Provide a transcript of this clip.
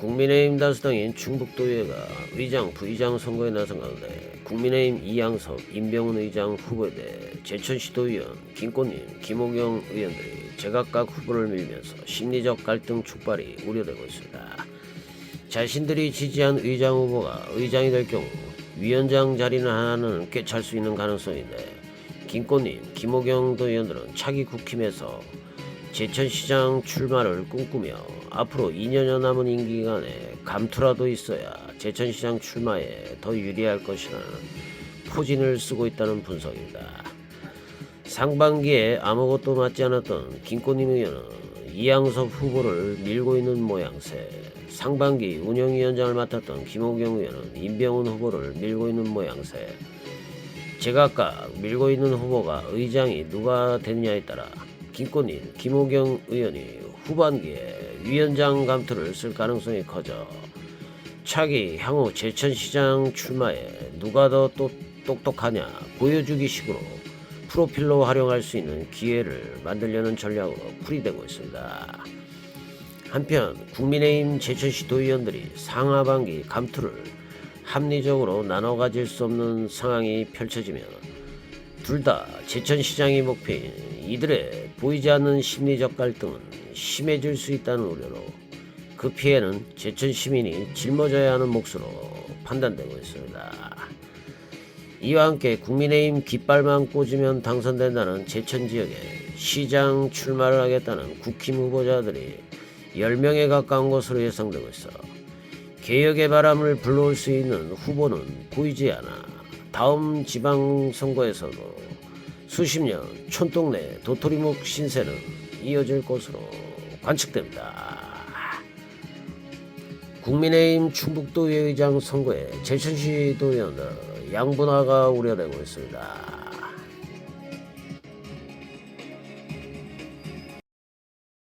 국민의힘 다수당인 충북도의회가 의장, 부의장 선거에 나선 가운데 국민의힘 이양섭, 임병훈 의장 후보에 대해 제천시도의원 김꽃님, 김호경 의원들이 제각각 후보를 밀면서 심리적 갈등 촉발이 우려되고 있습니다. 자신들이 지지한 의장 후보가 의장이 될 경우 위원장 자리는 하나는 꿰찰 수 있는 가능성인데 김꽃님, 김호경 도의원들은 차기 국힘에서 제천시장 출마를 꿈꾸며 앞으로 2년여 남은 임기 기간에 감투라도 있어야 제천시장 출마에 더 유리할 것이라는 포진을 쓰고 있다는 분석입니다. 상반기에 아무것도 맞지 않았던 김꽃님 의원은 이양섭 후보를 밀고 있는 모양새 상반기 운영위원장을 맡았던 김호경 의원은 임병훈 후보를 밀고 있는 모양새 제각각 밀고 있는 후보가 의장이 누가 되느냐에 따라 김꽃님, 김호경 의원이 후반기에 위원장 감투를 쓸 가능성이 커져 차기 향후 제천시장 출마에 누가 더 또 똑똑하냐 보여주기 식으로 프로필로 활용할 수 있는 기회를 만들려는 전략으로 풀이되고 있습니다. 한편 국민의힘 제천시 도의원들이 상하반기 감투를 합리적으로 나눠 가질 수 없는 상황이 펼쳐지면 둘 다 제천시장이 목표인 이들의 보이지 않는 심리적 갈등은 심해질 수 있다는 우려로 그 피해는 제천 시민이 짊어져야 하는 몫으로 판단되고 있습니다. 이와 함께 국민의힘 깃발만 꽂으면 당선된다는 제천 지역에 시장 출마를 하겠다는 국힘 후보자들이 10명에 가까운 것으로 예상되고 있어 개혁의 바람을 불러올 수 있는 후보는 보이지 않아 다음 지방선거에서도 수십 년 촌동네 도토리묵 신세는 이어질 것으로 관측됩니다. 국민의힘 충북도의회의장 선거에 제천시 도의원들 양분화가 우려되고 있습니다.